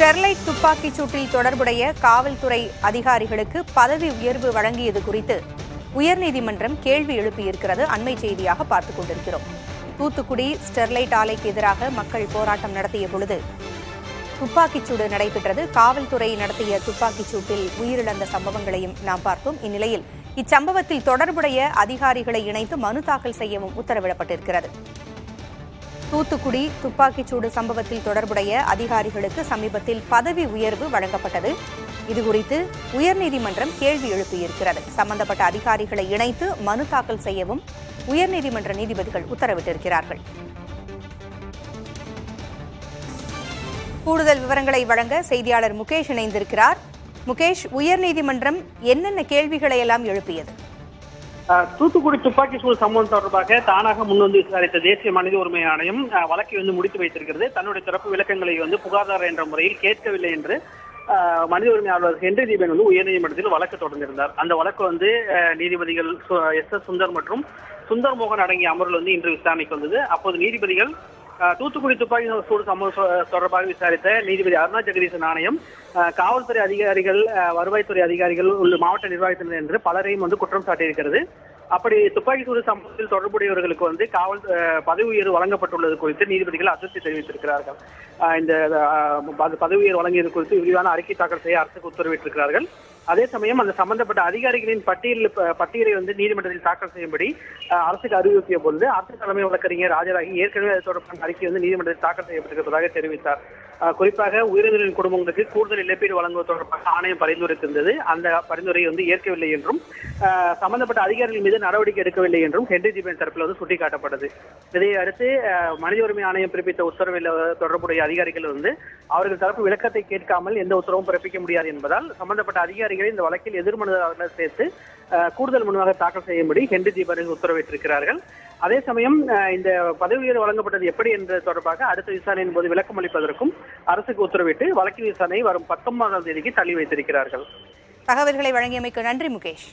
Sterlite துப்பாக்கிச் சூட்டில் தொடர்புடைய காவல்துறை அதிகாரிகளுக்கு பதவி உயர்வு வழங்கியது குறித்து உயர்நீதிமன்றம் கேள்வி எழுப்பியிருக்கிறது. அண்மை செய்தியாக பார்த்துக் கொண்டிருக்கிறோம். தூத்துக்குடி ஸ்டெர்லைட் ஆலைக்கு எதிராக மக்கள் போராட்டம் நடத்திய பொழுது துப்பாக்கிச் சூடு நடைபெற்றது. காவல்துறை நடத்திய துப்பாக்கிச் சூட்டில் உயிரிழந்த சம்பவங்களையும் நாம் பார்த்தோம் இந்நிலையில் இச்சம்பவத்தில் தொடர்புடைய அதிகாரிகளை இணைத்து மனு தாக்கல் செய்யவும் உத்தரவிடப்பட்டிருக்கிறது. தூத்துக்குடி துப்பாக்கிச்சூடு சம்பவத்தில் தொடர்புடைய அதிகாரிகளுக்கு சமீபத்தில் பதவி உயர்வு வழங்கப்பட்டது. இதுகுறித்து உயர்நீதிமன்றம் கேள்வி எழுப்பியிருக்கிறது. சம்பந்தப்பட்ட அதிகாரிகளை இணைத்து மனு தாக்கல் செய்யவும் உயர்நீதிமன்ற நீதிபதிகள் உத்தரவிட்டிருக்கிறார்கள். கூடுதல் விவரங்களை வழங்க செய்தியாளர் முகேஷ் இணைந்திருக்கிறார். முகேஷ் உயர்நீதிமன்றம் என்னென்ன கேள்விகளை எல்லாம் எழுப்பியது? தூத்துக்குடி துப்பாக்கி சூழ் சம்பவம் தொடர்பாக தானாக முன்வந்து விசாரித்த தேசிய மனித உரிமை ஆணையம் வழக்கை வந்து முடித்து வைத்திருக்கிறது. தன்னுடைய தரப்பு விளக்கங்களை வந்து புகாதார என்ற முறையில் கேட்கவில்லை என்று மனித உரிமை ஆளுநர் ஹென்றி தீபன் வந்து உயர்நீதிமன்றத்தில் வழக்கு தொடர்ந்திருந்தார். அந்த வழக்கு வந்து நீதிபதிகள் சு- எஸ் எஸ் சுந்தர் மற்றும் சுந்தர் மோகன் அடங்கிய அமர்வில் வந்து இன்று விசாரணைக்கு வந்தது. அப்போது நீதிபதிகள் தூத்துக்குடி துப்பாக்கி சூடு சம்பவம் தொடர்பாக விசாரித்த நீதிபதி அருணா ஜெகதீசன் ஆணையம் காவல்துறை அதிகாரிகள் வருவாய்த்துறை அதிகாரிகள் உள்ள மாவட்ட நிர்வாகத்தினர் என்று பலரையும் வந்து குற்றம் சாட்டியிருக்கிறது. அப்படி துப்பாக்கி சூடு சம்பவத்தில் தொடர்புடையவர்களுக்கு வந்து காவல் பதவி உயர்வு வழங்கப்பட்டுள்ளது குறித்து நீதிபதிகள் அதிருப்தி தெரிவித்திருக்கிறார்கள். இந்த ப- பதவி உயர்வு வழங்கியது குறித்து விரிவான அறிக்கை தாக்கல் செய்ய அரசுக்கு உத்தரவிட்டிருக்கிறார்கள். அதே சமயம் அந்த சம்பந்தப்பட்ட அதிகாரிகளின் பட்டியல் பட்டியலை வந்து நீதிமன்றத்தில் தாக்கல் செய்யும்படி அரசுக்கு அறிவுறுத்திய பொழுது அரசு தலைமை வழக்கறிஞர் ஆஜராகி ஏற்கனவே அது தொடர்பான அறிக்கை வந்து நீதிமன்றத்தில் தாக்கல் செய்யப்பட்டிருப்பதாக தெரிவித்தார். குறிப்பாக உயிரிழந்தவர்களின் குடும்பங்களுக்கு கூடுதல் இழப்பீடு வழங்குவது தொடர்பாக ஆணையம் பரிந்துரைத்திருந்தது. அந்த பரிந்துரை வந்து ஏற்கவில்லை என்றும் சம்பந்தப்பட்ட அதிகாரிகள் மீது நடவடிக்கை எடுக்கவில்லை என்றும் ஹென்றி தீபன் தரப்பில் வந்து சுட்டிக்காட்டப்பட்டது. இதை அடுத்து மனித உரிமை ஆணையம் பிறப்பித்த உத்தரவில் தொடர்புடைய அதிகாரிகள் வந்து அவர்கள் தரப்பு விளக்கத்தை கேட்காமல் எந்த உத்தரவும் பிறப்பிக்க முடியாது என்பதால் சம்பந்தப்பட்ட அதிகாரி அதிகாரிகளை இந்த வழக்கில் எதிர்மனுதாரர்கள் சேர்த்து கூடுதல் மனுவாக தாக்கல் செய்யும்படி ஹென்றி தீபன் உத்தரவிட்டிருக்கிறார்கள். அதே சமயம் இந்த பதவி உயர்வு வழங்கப்பட்டது எப்படி என்ற தொடர்பாக அடுத்த விசாரணையின் போது விளக்கம் அளிப்பதற்கும் அரசுக்கு உத்தரவிட்டு வழக்கின் விசாரணை வரும் பத்தொன்பதாம் தேதிக்கு தள்ளி வைத்திருக்கிறார்கள். தகவல்களை வழங்கியமைக்கு நன்றி முகேஷ்.